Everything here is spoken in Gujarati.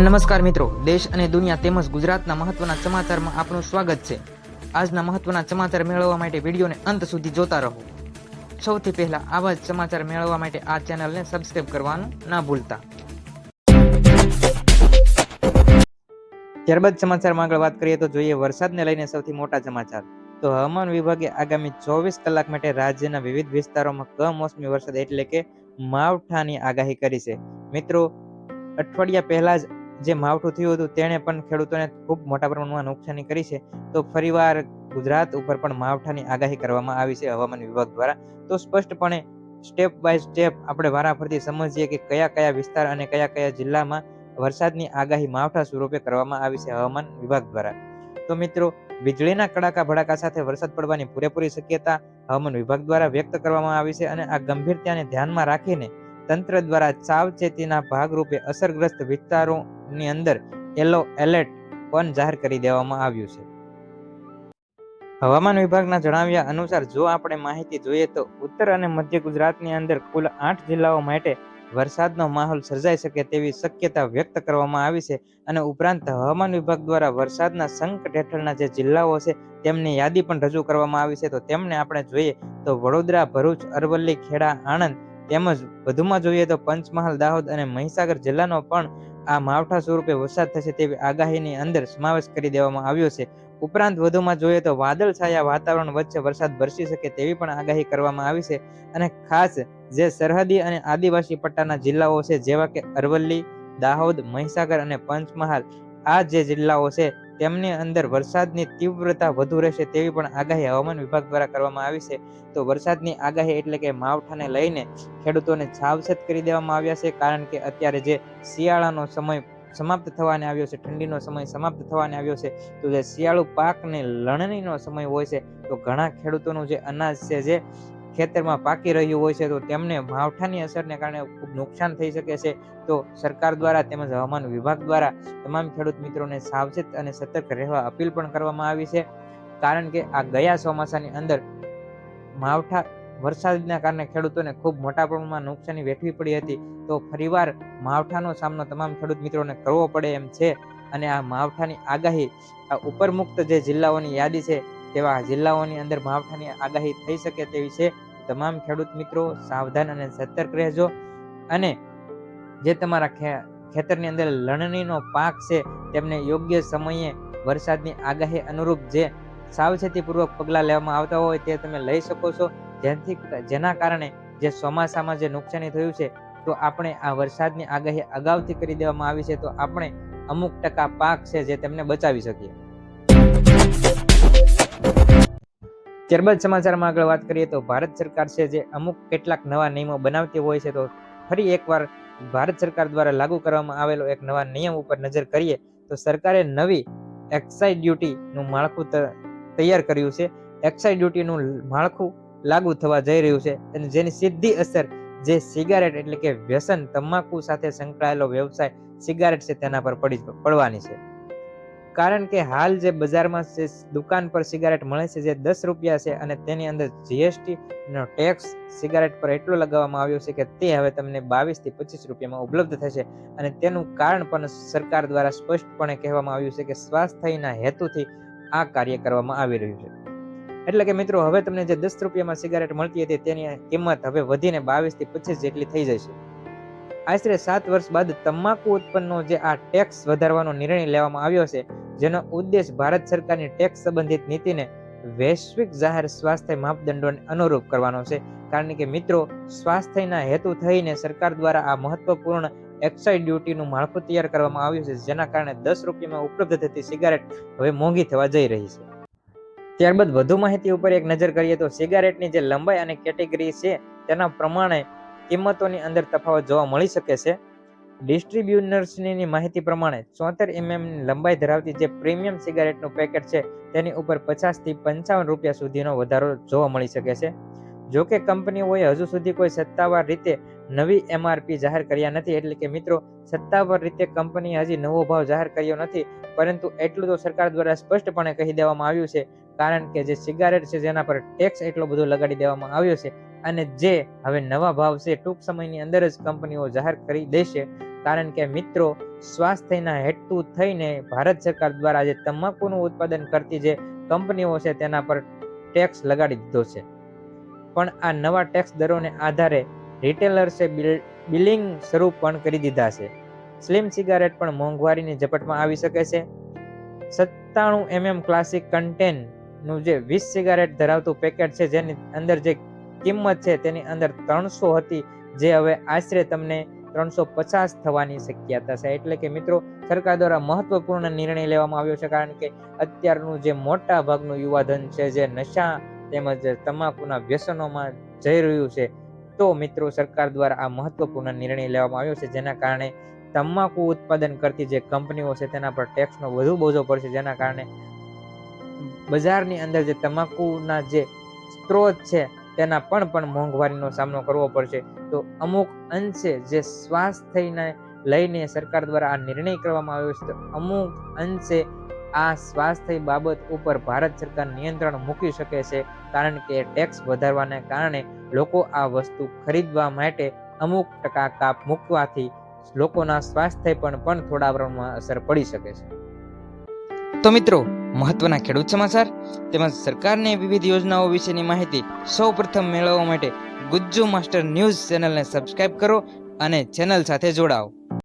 નમસ્કાર મિત્રો, દેશ અને દુનિયા તેમજ ગુજરાતના મહત્વના સમાચારમાં આપનું સ્વાગત છે. આજના મહત્વના સમાચાર મેળવવા માટે વિડીયોને અંત સુધી જોતા રહો. સૌથી પહેલા આવા જ સમાચાર મેળવવા માટે આ ચેનલને સબસ્ક્રાઇબ કરવાનું ના ભૂલતા. ત્યારબાદ સમાચારમાં આગળ વાત કરીએ તો જોઈએ વરસાદને લઈને સૌથી મોટા સમાચાર. તો હવામાન વિભાગે આગામી ચોવીસ કલાક માટે રાજ્યના વિવિધ વિસ્તારોમાં કમોસમી વરસાદ એટલે કે માવઠાની આગાહી કરી છે. મિત્રો, અઠવાડિયા પહેલા જ જે માવઠું થયું હતું તેણે પણ ખેડૂતોને ખૂબ મોટા પ્રમાણમાં નુકસાની કરી છે. તો ફરીવાર ગુજરાત ઉપર પણ માવઠાની આગાહી કરવામાં આવી છે હવામાન વિભાગ દ્વારા. તો સ્પષ્ટપણે સ્ટેપ બાય સ્ટેપ આપણે વારાફરતી સમજીએ કે કયા કયા વિસ્તાર અને કયા કયા જિલ્લામાં વરસાદની આગાહી માવઠા સ્વરૂપે કરવામાં આવી છે હવામાન વિભાગ દ્વારા. તો મિત્રો, વીજળીના કડાકા ભડાકા સાથે વરસાદ પડવાની પૂરેપૂરી શક્યતા હવામાન વિભાગ દ્વારા વ્યક્ત કરવામાં આવી છે અને આ ગંભીરતાને ધ્યાનમાં રાખીને તંત્ર દ્વારા સાવચેતીના ભાગરૂપે અસરગ્રસ્ત વિસ્તારોની અંદર યલો એલર્ટ પણ જાહેર કરી દેવામાં આવ્યું છે. હવામાન વિભાગના જણાવ્યા અનુસાર જો આપણે માહિતી જોઈએ તો ઉત્તર અને મધ્ય ગુજરાતની અંદર કુલ આઠ જિલ્લાઓ માટે વરસાદનો માહોલ સર્જાઈ શકે તેવી શક્યતા વ્યક્ત કરવામાં આવી છે અને ઉપરાંત હવામાન વિભાગ દ્વારા વરસાદના સંકટ હેઠળના જે જિલ્લાઓ છે તેમની યાદી પણ રજૂ કરવામાં આવી છે. તો તેમને આપણે જોઈએ તો વડોદરા, ભરૂચ, અરવલ્લી, ખેડા, આણંદ તેમજ વધુમાં જોઈએ તો પંચમહાલ, દાહોદ અને મહીસાગર જિલ્લાનો પણ આ માવઠા સ્વરૂપે વરસાદ થશે તેવી આગાહીની અંદર સમાવેશ કરી દેવામાં આવ્યો છે. ઉપરાંત વધુમાં જોઈએ તો વાદળ છાયા વાતાવરણ વચ્ચે વરસાદ વરસી શકે તેવી પણ આગાહી કરવામાં આવી છે અને ખાસ જે સરહદી અને આદિવાસી પટ્ટાના જિલ્લાઓ છે, જેવા કે અરવલ્લી, દાહોદ, મહીસાગર અને પંચમહાલ, આ જે જિલ્લાઓ છે તેમની અંદર વરસાદની તીવ્રતા વધુ રહેશે તેવી પણ આગાહી હવામાન વિભાગ દ્વારા કરવામાં આવી છે. તો વરસાદની આગાહી એટલે કે માવઠાને લઈને ખેડૂતોને સાવચેત કરી દેવામાં આવ્યા છે, કારણ કે અત્યારે જે શિયાળાનો સમય સમાપ્ત થવાને આવ્યો છે, ઠંડીનો સમય સમાપ્ત થવાને આવ્યો છે, તો જે શિયાળુ પાકને લણણીનો સમય હોય છે, તો ઘણા ખેડૂતોનું જે અનાજ છે, જે ખેતરમાં પાકી રહ્યું હોય છે, તો તેમને માવઠાની અસરને કારણે ખૂબ નુકસાન થઈ શકે છે. તો સરકાર દ્વારા તેમજ હવામાન વિભાગ દ્વારા તમામ ખેડૂત મિત્રોને સાવચેત અને સતર્ક રહેવા અપીલ પણ કરવામાં આવી છે. કારણ કે આ ગયા ચોમાસાની અંદર માવઠા વરસાદના કારણે ખેડૂતોને ખૂબ મોટા પ્રમાણમાં નુકસાની વેઠવી પડી હતી. તો ફરીવાર માવઠાનો સામનો તમામ ખેડૂત મિત્રોને કરવો પડે એમ છે. અને આ માવઠાની આગાહી આ ઉપરમુક્ત જે જિલ્લાઓની યાદી છે તેવા જિલ્લાઓની અંદર માવઠાની આગાહી થઈ શકે તેવી છે. તમામ ખેડૂત મિત્રો સાવધાન અને સતર્ક રહેજો. અને જે તમારા ખેતરની અંદર લણણીનો પાક છે, તેમને યોગ્ય સમયે વરસાદની આગાહી અનુરૂપ જે સાવચેતીપૂર્વક પગલાં લેવામાં આવતા હોય તે તમે લઈ શકો છો. જેથી જેના કારણે જે ચોમાસામાં જે નુકસાની થયું છે, તો આપણે આ વરસાદની આગાહી અગાઉથી કરી દેવામાં આવી છે, તો આપણે અમુક ટકા પાક છે જે તેમને બચાવી શકીએ. ત્યારબાદ સમાચારમાં આગળ વાત કરીએ તો ભારત સરકાર છે જે અમુક કેટલાક નવા નિયમો બનાવતી હોય છે તો ફરી એકવાર ભારત સરકાર દ્વારા લાગુ કરવામાં આવેલો એક નવા નિયમ ઉપર નજર કરીએ તો સરકારે નવી એક્સાઇઝ ડ્યુટીનું માળખું તૈયાર કર્યું છે. એક્સાઇઝ ડ્યુટીનું માળખું લાગુ થવા જઈ રહ્યું છે અને જેની સીધી અસર જે સિગારેટ એટલે કે વ્યસન, તમાકુ સાથે સંકળાયેલો વ્યવસાય સિગારેટ છે તેના પર પડી, પડવાની છે. કારણ કે હાલ જે બજારમાં જે દુકાન પર સિગારેટ મળે છે, જે દસ રૂપિયા છે અને તેની અંદર જીએસટી નો ટેક્સ સિગારેટ પર એટલો લગાવવામાં આવ્યો છે કે તે હવે તમને બાવીસથી પચીસ રૂપિયામાં ઉપલબ્ધ થશે. અને તેનું કારણ પણ સરકાર દ્વારા સ્પષ્ટપણે કહેવામાં આવ્યું છે કે સ્વાસ્થ્યના હેતુથી આ કાર્ય કરવામાં આવી રહ્યું છે. એટલે કે મિત્રો, હવે તમને જે દસ રૂપિયામાં સિગારેટ મળતી હતી તેની કિંમત હવે વધીને બાવીસથી પચીસ જેટલી થઈ જશે. આશરે સાત વર્ષ બાદ તમાકુ ઉત્પન્નનો જે આ ટેક્સ વધારવાનો નિર્ણય લેવામાં આવ્યો છે જેનો ઉદ્દેશ ભારત સરકારની ટેક્સ સંબંધિત નીતિને વૈશ્વિક જાહેર સ્વાસ્થ્ય માપદંડોને અનુરૂપ કરવાનો છે. કારણ કે મિત્રો, સ્વાસ્થ્યના હેતુ થઈને સરકાર દ્વારા આ મહત્વપૂર્ણ એક્સાઇઝ ડ્યુટીનું માળખું તૈયાર કરવામાં આવ્યું છે, જેના કારણે દસ રૂપિયામાં ઉપલબ્ધ થતી સિગારેટ હવે મોંઘી થવા જઈ રહી છે. ત્યારબાદ વધુ માહિતી ઉપર એક નજર કરીએ તો સિગારેટની જે લંબાઈ અને કેટેગરી છે, તેના પ્રમાણે કિંમતોની અંદર તફાવત જોવા મળી શકે છે. ડિસ્ટ્રીબ્યુટર્સની માહિતી પ્રમાણે ચોતેર એમએમ લંબાઈ ધરાવતી જે પ્રીમિયમ સિગારેટનું પેકેટ છે, તેની ઉપર પચાસથી પંચાવન રૂપિયા સુધીનો વધારો જોવા મળી શકે છે. જો કે કંપનીઓએ હજુ સુધી કોઈ સત્તાવાર રીતે નવી એમઆરપી જાહેર કર્યા નથી. એટલે કે મિત્રો, સત્તાવાર રીતે કંપનીએ હજી નવો ભાવ જાહેર કર્યો નથી. પરંતુ એટલું તો સરકાર દ્વારા સ્પષ્ટપણે કહી દેવામાં આવ્યું છે. કારણ કે જે સિગારેટ છે, જેના પર ટેક્સ એટલો બધો લગાડી દેવામાં આવ્યો છે અને જે હવે નવા ભાવ છે, ટૂંક સમયની અંદર જ કંપનીઓ જાહેર કરી દેશે. કારણ કે મિત્રો, સ્વાસ્થ્યના હેતુ થઈને ભારત સરકાર દ્વારા જે તમાકુનું ઉત્પાદન કરતી જે કંપનીઓ છે તેના પર ટેક્સ લગાડી દીધો છે. પણ આ નવા ટેક્સ દરોને આધારે રિટેલર્સે બિલ- બિલિંગ શરૂ પણ કરી દીધા છે. સ્લિમ સિગારેટ પણ મોંઘવારીની ઝપટમાં આવી શકે છે. સત્તાણું એમએમ ક્લાસિક કન્ટેનનું જે વીસ સિગારેટ ધરાવતું પેકેટ છે, જેની અંદર જે કિંમત છે તેની અંદર ત્રણસો હતી, જે હવે આશરે તમને ત્રણસો પચાસ થવાની શક્યતા છે. એટલે કે મિત્રો, સરકાર દ્વારા મહત્વપૂર્ણ નિર્ણય લેવામાં આવ્યો છે. કારણ કે અત્યારનું જે મોટા ભાગનું યુવાધન છે, જે નશા તેમજ તમાકુના વ્યસનોમાં જઈ રહ્યું છે, તો મિત્રો, સરકાર દ્વારા આ મહત્વપૂર્ણ નિર્ણય લેવામાં આવ્યો છે. જેના કારણે તમાકુ ઉત્પાદન કરતી જે કંપનીઓ છે, તેના પર ટેક્સનો વધુ બોજો પડશે. જેના કારણે બજારની અંદર જે તમાકુના જે સ્ત્રોત છે તેના પણ પણ મોંઘવારીનો સામનો કરવો પડશે. તો અમુક અંશે જે સ્વાસ્થ્યને લઈને સરકાર દ્વારા આ નિર્ણય કરવામાં આવ્યો છે, તો અમુક અંશે આ સ્વાસ્થ્ય બાબત ઉપર ભારત સરકાર નિયંત્રણ મૂકી શકે છે, કારણ કે ટેક્સ વધારવાને કારણે લોકો આ વસ્તુ ખરીદવા માટે અમુક ટકા કાપ મૂકવાથી લોકોના સ્વાસ્થ્ય પણ પણ થોડા પ્રમાણમાં અસર પડી શકે છે. તો મિત્રો, મહત્વના ખેડૂત સમાચાર તેમજ સરકારની વિવિધ યોજનાઓ વિશેની માહિતી સૌ પ્રથમ મેળવવા માટે ગુજ્જુ માસ્ટર ન્યૂઝ ચેનલને સબસ્ક્રાઇબ કરો અને ચેનલ સાથે જોડાઓ.